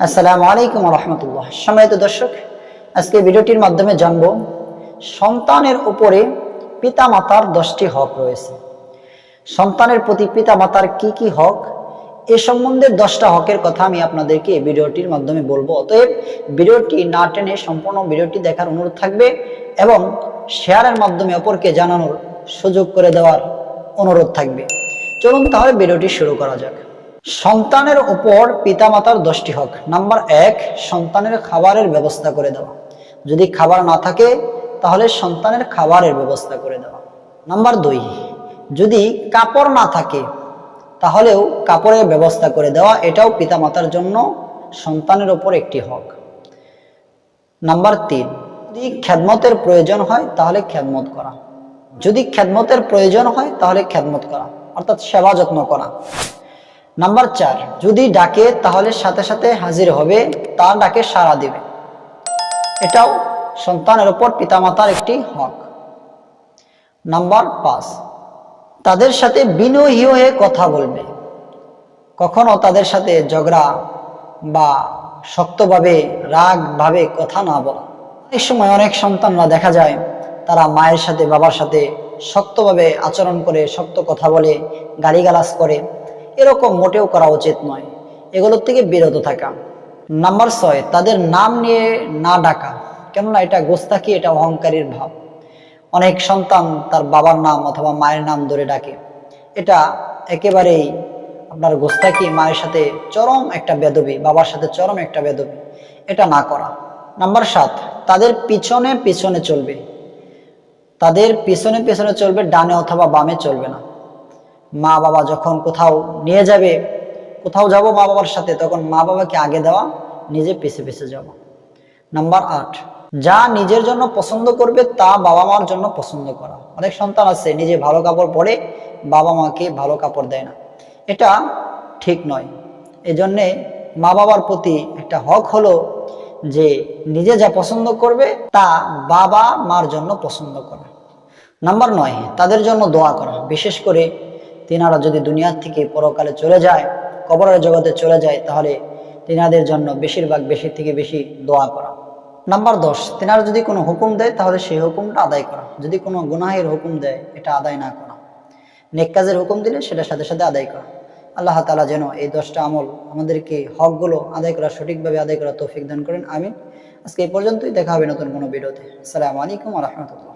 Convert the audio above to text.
আসসালামু আলাইকুম রহমতুল্লাহ। সম্মানিত দর্শক, আজকে ভিডিওটির মাধ্যমে জানব, সন্তানের উপরে পিতামাতার দশটি হক রয়েছে। সন্তানের প্রতি পিতামাতার কি কি হক, এ সম্বন্ধে দশটা হকের কথা আমি আপনাদেরকে ভিডিওটির মাধ্যমে বলব। অতএব ভিডিওটি না টেনে সম্পূর্ণ ভিডিওটি দেখার অনুরোধ থাকবে এবং শেয়ারের মাধ্যমে অপরকে জানানোর সুযোগ করে দেওয়ার অনুরোধ থাকবে। চলুন তাহলে ভিডিওটি শুরু করা যাক। সন্তানের উপর পিতামাতার দশটি হক। নাম্বার এক, সন্তানের খাবারের ব্যবস্থা করে দেওয়া। যদি খাবার না থাকে, তাহলে সন্তানের খাবারের ব্যবস্থা করে দেওয়া। নাম্বার দুই, যদি কাপড় না থাকে, তাহলেও কাপড়ের ব্যবস্থা করে দেওয়া, এটাও পিতামাতার জন্য সন্তানের ওপর একটি হক। নাম্বার তিন, যদি খেদমতের প্রয়োজন হয়, তাহলে খেদমত করা। যদি খেদমতের প্রয়োজন হয়, তাহলে খেদমত করা। অর্থাৎ সেবা যত্ন করা। নাম্বার চার, যদি ডাকে তাহলে সাথে সাথে হাজির হবে তার ডাকে সাড়া দিবে। এটাও সন্তানের ওপর পিতামাতার একটি হক। নাম্বার পাঁচ, তাদের সাথে বিনয়ী হয়ে কথা বলবে। কখনো তাদের সাথে ঝগড়া বা শক্তভাবে, রাগভাবে কথা না বলা। অনেক সময় অনেক সন্তানরা দেখা যায়, তারা মায়ের সাথে, বাবার সাথে শক্তভাবে আচরণ করে, শক্ত কথা বলে, গালিগালাজ করে। এরকম মোটেও করা উচিত নয়। এগুলোর থেকে বিরত থাকা। নাম্বার ছয়, তাদের নাম নিয়ে না ডাকা। কেননা এটা গোস্তাকি এটা অহংকারীর ভাব। অনেক সন্তান তার বাবার নাম অথবা মায়ের নাম ধরে ডাকে। এটা একেবারেই আপনার গোস্তাকি মায়ের সাথে চরম একটা বেদবি, বাবার সাথে চরম একটা বেদবি। এটা না করা। নাম্বার সাত, তাদের পিছনে পিছনে চলবে। তাদের পিছনে পিছনে চলবে, ডানে অথবা বামে চলবে না। মা বাবা যখন কোথাও নিয়ে যাবে, কোথাও যাব মা বাবার সাথে, তখন মা বাবাকে আগে দেওয়া, নিজে পিছে পিছে যাব নাম্বার আট, যা নিজের জন্য পছন্দ করবে, তা বাবা মার জন্য পছন্দ করা। অনেক সন্তান আছে, নিজে ভালো কাপড় পরে বাবা মাকে ভালো কাপড় দেয় না। এটা ঠিক নয়। এজন্যে মা বাবার প্রতি একটা হক হলো যে, নিজে যা পছন্দ করবে, তা বাবা মার জন্য পছন্দ করা। নাম্বার নয়, তাদের জন্য দোয়া করা। বিশেষ করে তিনারা যদি দুনিয়ার থেকে পরকালে চলে যায়, কবরের জগতে চলে যায়, তাহলে তিনাদের জন্য বেশিরভাগ বেশি থেকে বেশি দোয়া করা। নাম্বার দশ, তিনারা যদি কোনো হুকুম দেয়, তাহলে সেই হুকুমটা আদায় করা। যদি কোনো গুনাহের হুকুম দেয়, এটা আদায় না করা। নেক কাজের হুকুম দিলে সেটার সাথে সাথে আদায় করা। আল্লাহ তালা যেন এই দশটা আমল আমাদেরকে হকগুলো আদায় করা সঠিকভাবে আদায় করা তৌফিক দান করেন। আমি আজকে এই পর্যন্তই। দেখা হবে নতুন কোনো ভিডিওতে। আসসালামু আলাইকুম রহমতুল্লাহ।